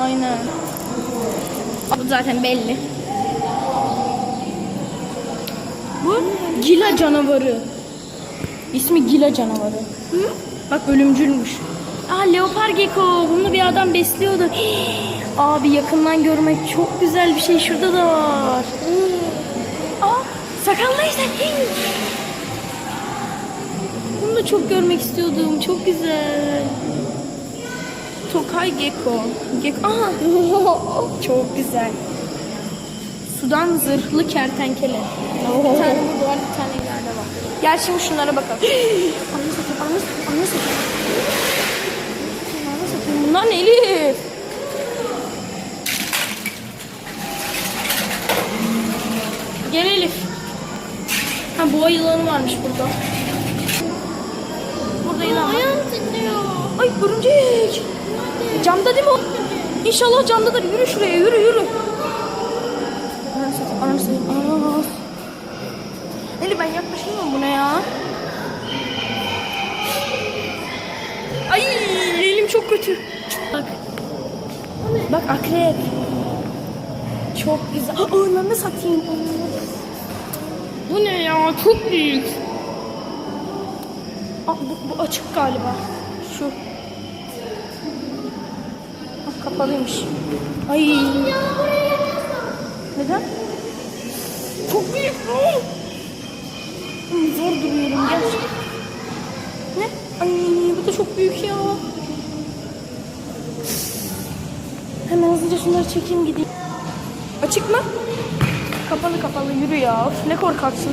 Aynen. Bu zaten belli. Bu Gila canavarı. İsmi Gila canavarı. Bak ölümcülmüş. Aa leopar gecko. Bunu bir adam besliyordu. Abi yakından görmek çok güzel bir şey. Şurada da var. Aa sakallı işte. Bunu da çok görmek istiyordum. Çok güzel. Tokay gecko. Gecko. Aha. çok güzel. Sudan zırhlı kertenkele. Bir tane burada var, bir tane ileride var. Gel şimdi şunlara bakalım. anne satayım, anne satayım, anne satayım. Anne satayım. Bunlar ne Elif? Gel Elif. Ha boğa yılanı varmış burada. Burada yılan var. Ayağım titriyor. Ay örümcek. Camda değil mi o? İnşallah camdadır. Yürü şuraya yürü yürü. Ananı satayım, ananı satayım, ananı. Eli ben yaklaşamam buna ya. Ay elim çok kötü. Bak. Bak akrep. Çok güzel. Ananı satayım. Bu ne ya? Çok büyük. Aa, bu, bu açık galiba. Şu. Kapalıymış. Ay. Neden? Çok büyük. Zor duruyorum gel. Ne? Ay bu da çok büyük ya. Hemen hızlıca şunları çekeyim gideyim. Açık mı? Kapalı kapalı yürü ya. Of, ne korkaksın.